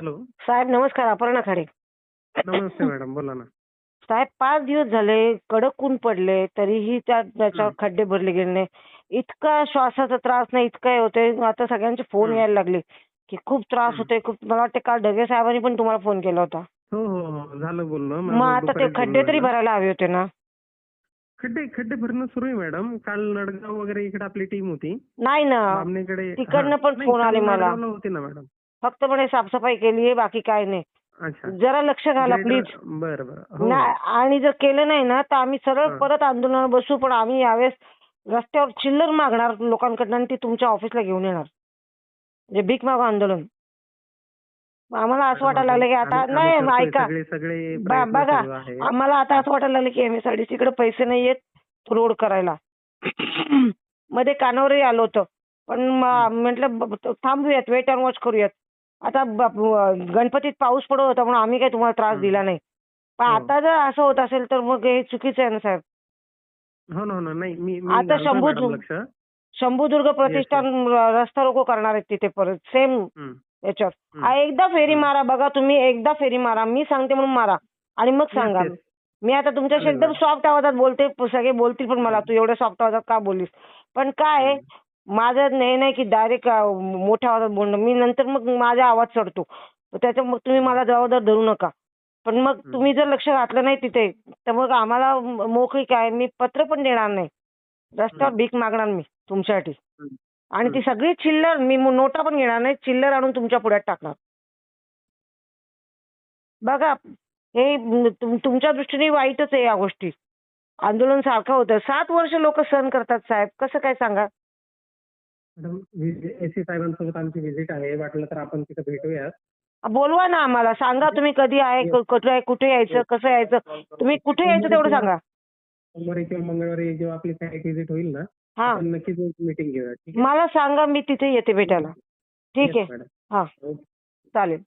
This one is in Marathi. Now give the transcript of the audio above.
हॅलो. साहेब नमस्कार अपर्णा खाडे. नमस्ते मॅडम बोला ना. साहेब पाच दिवस झाले कडक ऊन पडले तरीही त्या त्याच्यावर खड्डे भरले गेले नाही इतका श्वासाचा त्रास नाही इतका हे होतोय. आता सगळ्यांचे फोन. यायला लागले की खूप त्रास हं. होतोय. खूप मला वाटतं काल ढगे साहेबांनी पण तुम्हाला फोन केला होता. हो हो हो झालं बोलणं. मग आता ते खड्डे तरी. भरायला हवे होते ना. खड्डे खड्डे भरणं सुरू आहे मॅडम. काल नडगाव वगैरे इकडे आपली टीम होती. नाही ना. तिकडनं. पण फोन आले मला. होती ना मॅडम. फक्त म्हणे साफसफाई केली आहे बाकी काय नाही. अच्छा. जरा लक्ष घाला प्लीज बरं बरं. हो. नाही आणि जर केलं नाही ना तर आम्ही सरळ. परत आंदोलनावर बसू पण आम्ही यावेळेस रस्त्यावर चिल्लर मागणार लोकांकडनं आणि ती तुमच्या ऑफिसला घेऊन येणार. म्हणजे भीक मागो आंदोलन. आम्हाला असं वाटायला लागलं की आता आम्ही- नाही आम्ही करतोय, ऐका. सगळे सगळे ब- प्रयत्न बघा आहे. आम्हाला आता असं वाटायला लागलं की एमएसआरडीसी कडे पैसे नाही आहेत रोड करायला. मध्ये कानावरही आलो होतं. पण म्हटलं थांबूयात वेट अँड वॉच करूयात. आता गणपतीत पाऊस पडत होता म्हणून आम्ही काही तुम्हाला त्रास. दिला नाही पण हो. आता जर असं होत असेल तर मग हे चुकीचं आहे ना साहेब हो ना हो ना नाही मी मी आता घालतोय शंभू मॅडम लक्ष शंभुदुर्ग प्रतिष्ठान रस्ता रोको करणार आहेत तिथे परत सेम हम्म, याच्यावर हम्म. आ, एकदा फेरी. मारा बघा तुम्ही एकदा फेरी मारा मी सांगते म्हणून मारा आणि मग सांगा Yes, yes. मी आता तुमच्याशी एकदम. सॉफ्ट आवाजात बोलते प- सगळे बोलतील पण मला. तू एवढ्या सॉफ्ट आवाजात का बोललीस पण काय आहे, माझं नाही नाही की डायरेक्ट मोठ्या आवाजात बोलणं. मी नंतर मग माझा आवाज चढतो त्याच्यामुळे तुम्ही मला जबाबदार धरू नका. पण मग. तुम्ही जर लक्ष घातलं नाही तिथे तर मग आम्हाला मोकळी काय? मी पत्र पण देणार नाही. रस्त्यावर. भीक मागणार मी तुमच्यासाठी. आणि ती सगळी चिल्लर मी नोटा पण घेणार नाही. चिल्लर आणून तुमच्या पुढ्यात टाकणार. बघा हे तुमच्या दृष्टीने वाईटच आहे या गोष्टी. आंदोलन सारखं होतं. सात वर्ष लोक सहन करतात साहेब. कसं काय सांगा मॅडम एसी साहेबांसोबत आमची व्हिजिट आहे. वाटलं तर आपण तिथे भेटूयात. बोलवा ना आम्हाला. सांगा तुम्ही कधी आहे क- कुठे आहे, कुठे यायचं कसं यायचं? तुम्ही कुठे यायचं तेवढं सांगा. सोमवारी किंवा मंगळवारी जेव्हा आपली साईट व्हिजिट होईल ना हा. आपण नक्कीच मीटिंग घेऊया ठीक मला सांगा मी तिथे येते भेटायला. ठीक आहे. मॅडम हा. चालेल.